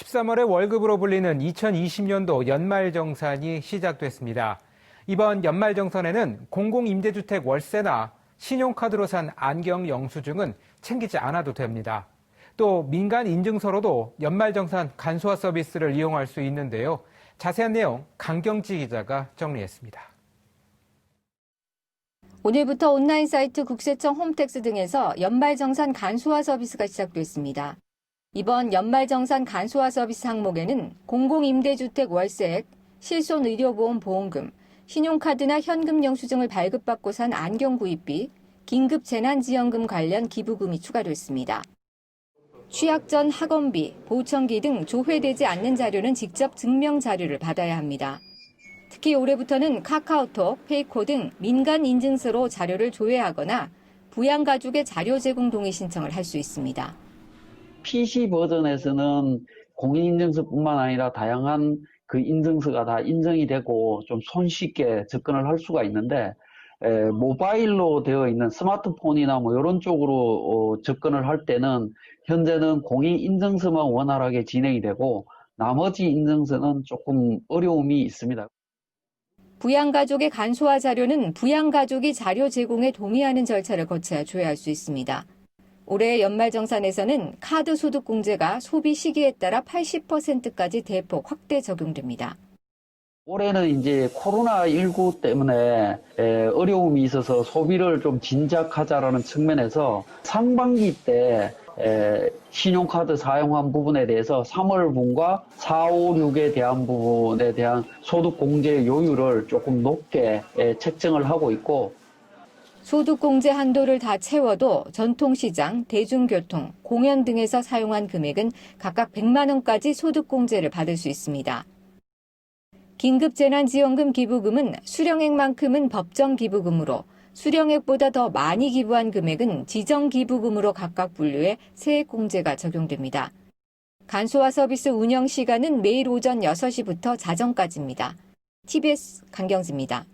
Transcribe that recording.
13월의 월급으로 불리는 2020년도 연말정산이 시작됐습니다. 이번 연말정산에는 공공임대주택 월세나 신용카드로 산 안경 영수증은 챙기지 않아도 됩니다. 또 민간 인증서로도 연말정산 간소화 서비스를 이용할 수 있는데요. 자세한 내용 강경지 기자가 정리했습니다. 오늘부터 온라인 사이트 국세청 홈택스 등에서 연말정산 간소화 서비스가 시작됐습니다. 이번 연말정산 간소화 서비스 항목에는 공공임대주택 월세액, 실손의료보험 보험금, 신용카드나 현금 영수증을 발급받고 산 안경 구입비, 긴급 재난지원금 관련 기부금이 추가됐습니다. 취약 전 학원비, 보청기 등 조회되지 않는 자료는 직접 증명 자료를 받아야 합니다. 특히 올해부터는 카카오톡, 페이코 등 민간 인증서로 자료를 조회하거나 부양 가족의 자료 제공 동의 신청을 할 수 있습니다. PC 버전에서는 공인인증서뿐만 아니라 다양한 그 인증서가 다 인정이 되고 좀 손쉽게 접근을 할 수가 있는데 에, 모바일로 되어 있는 스마트폰이나 뭐 이런 쪽으로 어, 접근을 할 때는 현재는 공인인증서만 원활하게 진행이 되고 나머지 인증서는 조금 어려움이 있습니다. 부양가족의 간소화 자료는 부양가족이 자료 제공에 동의하는 절차를 거쳐야 조회할 수 있습니다. 올해 연말정산에서는 카드 소득공제가 소비 시기에 따라 80%까지 대폭 확대 적용됩니다. 올해는 이제 코로나19 때문에 에, 어려움이 있어서 소비를 좀 진작하자라는 측면에서 상반기 때 에, 신용카드 사용한 부분에 대해서 3월분과 4, 5, 6에 대한 부분에 대한 소득 공제 요율을 조금 높게 에, 책정을 하고 있고 소득공제 한도를 다 채워도 전통시장, 대중교통, 공연 등에서 사용한 금액은 각각 100만 원까지 소득공제를 받을 수 있습니다. 긴급재난지원금 기부금은 수령액만큼은 법정 기부금으로 수령액보다 더 많이 기부한 금액은 지정 기부금으로 각각 분류해 세액공제가 적용됩니다. 간소화 서비스 운영 시간은 매일 오전 6시부터 자정까지입니다. TBS 강경지입니다.